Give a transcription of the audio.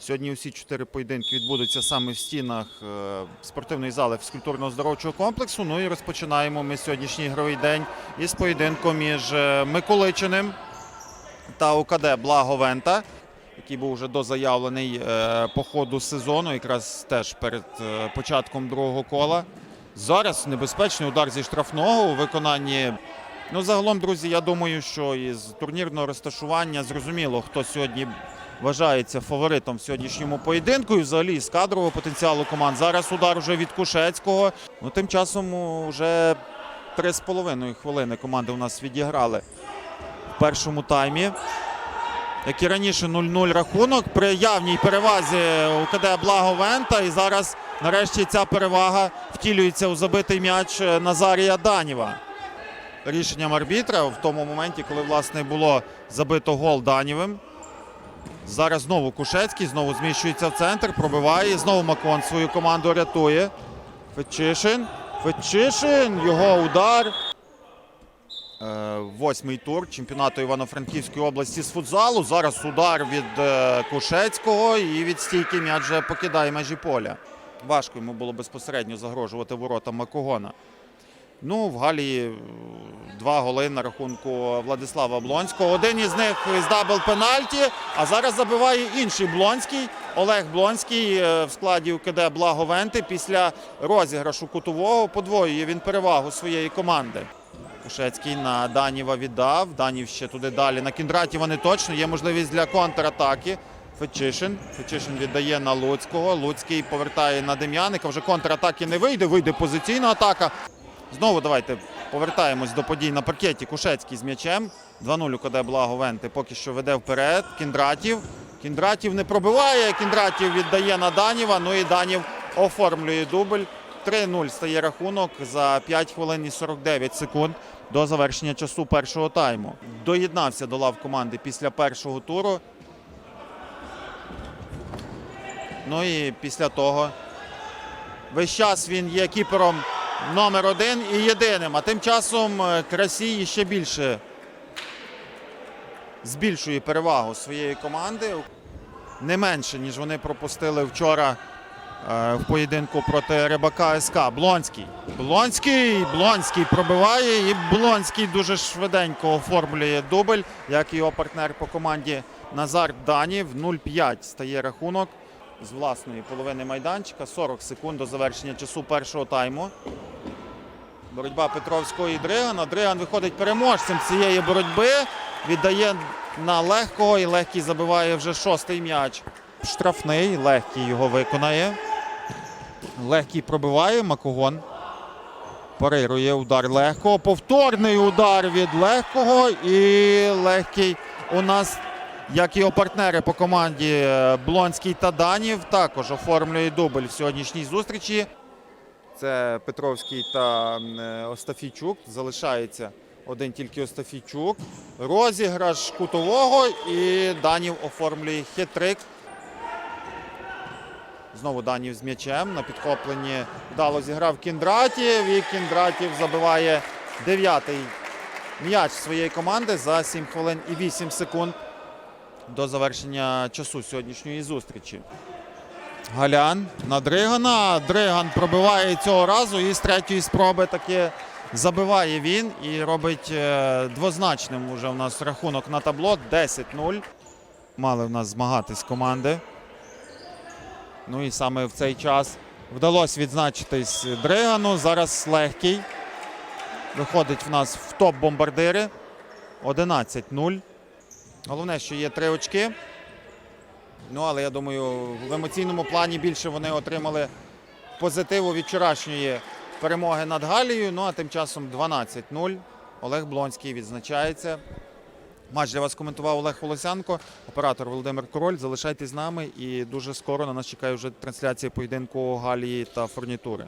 Сьогодні усі чотири поєдинки відбудуться саме в стінах е, спортивної зали фізкультурно-здоровчого комплексу. Ну і розпочинаємо ми сьогоднішній ігровий день із поєдинком між е, Миколичиним та УКД Благовента, який був вже дозаявлений е, по ходу сезону, якраз теж перед початком другого кола. Зараз небезпечний удар зі штрафного у виконанні. Ну, загалом, друзі, я думаю, що із турнірного розташування зрозуміло, хто сьогодні вважається фаворитом в сьогоднішньому поєдинку і взагалі з кадрового потенціалу команд. Зараз удар вже від Кушецького. Ну, тим часом вже 3,5 хвилини команди у нас відіграли в першому таймі. Як і раніше 0-0 рахунок при явній перевазі УКД Благовента. І зараз нарешті ця перевага втілюється у забитий м'яч Назарія Даніва. Рішенням арбітра в тому моменті, коли власне було забито гол Данівим. Зараз знову Кушецький, знову зміщується в центр, пробиває. Знову Макон свою команду рятує. Фетчишин. Фетчишин, його удар. Е, Восьмий тур чемпіонату Івано-Франківської області з футзалу. Зараз удар від е, Кушецького і від стійки м'яч вже покидає межі поля. Важко йому було безпосередньо загрожувати воротам Макогона. Ну, в Галії е, два голи на рахунку Владислава Блонського. Один із них з дабл пенальті, а зараз забиває інший Блонський. Олег Блонський е, в складі УКД Благовенти після розіграшу кутового подвоює він перевагу своєї команди. Кушецький на Даніва віддав. Данів ще туди далі. На Кіндратіва не точно. Є можливість для контратаки. Фечишин. Фечишин віддає на Луцького. Луцький повертає на Дем'яника. Вже контратаки не вийде. Вийде позиційна атака. Знову давайте повертаємось до подій на паркеті. Кушецький з м'ячем. 2-0 УКД Благовенти поки що веде вперед. Кіндратів. Кіндратів не пробиває. Кіндратів віддає на Даніва. Ну і Данів оформлює дубль. 3-0 стає рахунок за 5 хвилин і 49 секунд до завершення часу першого тайму. Доєднався до лав команди після першого туру. Ну і після того весь час він є кіпером номер один і єдиним. А тим часом е, Красій ще більше збільшує перевагу своєї команди. Не менше, ніж вони пропустили вчора е, в поєдинку проти Рибака СК. Блонський. Блонський. Блонський пробиває. І Блонський дуже швиденько оформлює дубль, як його партнер по команді Назар Данів. 0-5 стає рахунок з власної половини майданчика. 40 секунд до завершення часу першого тайму. Боротьба Петровського і Дригана. Дриган виходить переможцем цієї боротьби. Віддає на легкого і легкий забиває вже шостий м'яч. Штрафний, легкий його виконає. Легкий пробиває Макогон. Парирує удар легкого. Повторний удар від легкого. І легкий у нас, як його партнери по команді е, Блонський та Данів, також оформлює дубль в сьогоднішній зустрічі. Це Петровський та е, Остафійчук. Залишається один тільки Остафійчук. Розіграш кутового і Данів оформлює хитрик. Знову Данів з м'ячем на підхопленні вдало зіграв Кіндратів. І Кіндратів забиває дев'ятий м'яч своєї команди за 7 хвилин і 8 секунд до завершення часу сьогоднішньої зустрічі. Галян на Дригана. Дриган пробиває цього разу і з третьої спроби таки забиває він і робить е, двозначним уже у нас рахунок на табло 10-0. Мали в нас змагатись команди. Ну і саме в цей час вдалося відзначитись Дригану. Зараз легкий. Виходить в нас в топ-бомбардири. 11-0. Головне, що є три очки. Ну, але я думаю, в емоційному плані більше вони отримали позитиву від вчорашньої перемоги над Галією. Ну а тим часом 12-0. Олег Блонський відзначається. Матч для вас коментував Олег Волосянко, оператор Володимир Король. Залишайтесь з нами і дуже скоро на нас чекає вже трансляція поєдинку Галії та Фурнітури.